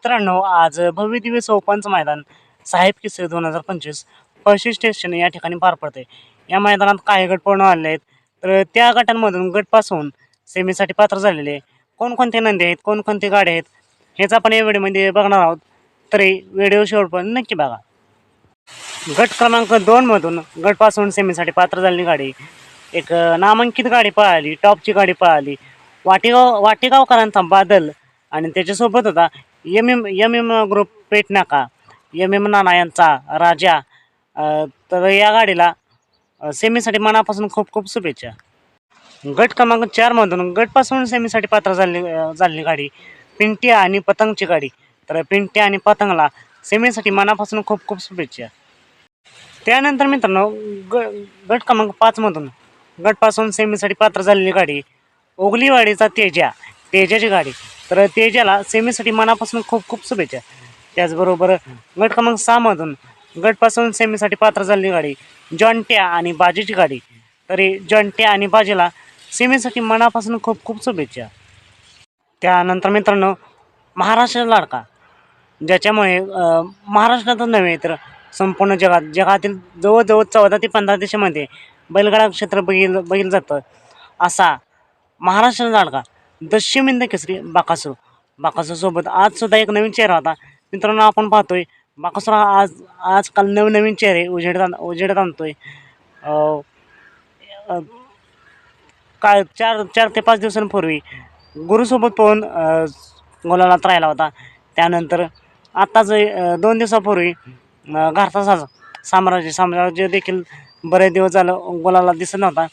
मित्रांनो आज भव्य दिव्य ओपनचं मैदान साहेब किसरे दोन हजार पंचवीस पळशी स्टेशन या ठिकाणी पार पडते या मैदानात काही गट पूर्ण आलेले आहेत. तर त्या गटांमधून गटपासून सेमीसाठी पात्र झालेले कोणकोणते नंदी आहेत कोणकोणते गाड्या आहेत हेच आपण या व्हिडिओमध्ये बघणार आहोत. तरी व्हिडिओ शेवटपर्यंत नक्की बघा. गट क्रमांक दोनमधून गटपासून सेमीसाठी पात्र झालेली गाडी. एक नामांकित गाडी पळाली टॉपची गाडी पळाली. वाटेगाव वाटेगावकरांचा बादल आणि त्याच्यासोबत होता M M M M group पेट नाका. एम एम नाना यांचा राजा. तर या गाडीला सेमीसाठी मनापासून खूप खूप शुभेच्छा. गट क्रमांक चारमधून गटपासून सेमीसाठी पात्र झाली अ, झालेली गाडी. पिंट्या आणि पतंगची गाडी. तर पिंट्या आणि पतंगला सेमीसाठी मनापासून खूप खूप शुभेच्छा. त्यानंतर मित्रांनो ग गट क्रमांक पाचमधून गटपासून सेमीसाठी पात्र झालेली गाडी ओगलीवाडीचा तेजा तेजाची गाडी. तर तेजाला सेमीसाठी मनापासून खूप खूप शुभेच्छा. त्याचबरोबर गट क्रमांक सहामधून गटपासून सेमीसाठी पात्र झालेली गाडी जॉन्ट्या आणि बाजीची गाडी. तरी जॉन्ट्या आणि बाजीला सेमीसाठी मनापासून खूप खूप शुभेच्छा. त्यानंतर मित्रांनो महाराष्ट्र लाडका ज्याच्यामुळे महाराष्ट्रातच नव्हे तर संपूर्ण जगात जगातील जवळजवळ चौदा ते पंधरा देशामध्ये बैलगाडा क्षेत्र बघितलं बघितलं जातं. असा महाराष्ट्र लाडका दशमिंद केसरी बाकासूर. बाकासूरसोबत आज सुद्धा एक नवीन चेहरा होता. मित्रांनो आपण पाहतोय बाकासूर हा आज आजकाल नवनवीन चेहरे उजेडत उजेडत आणतोय. काय चार चार ते पाच दिवसांपूर्वी गुरुसोबत पोहून अ, गोलालात राहिला होता. त्यानंतर आत्ताच दोन दिवसापूर्वी अ, साम्राज्य साम्राज्य देखील बरेच दिवस झालं गोलाला दिसत नव्हता.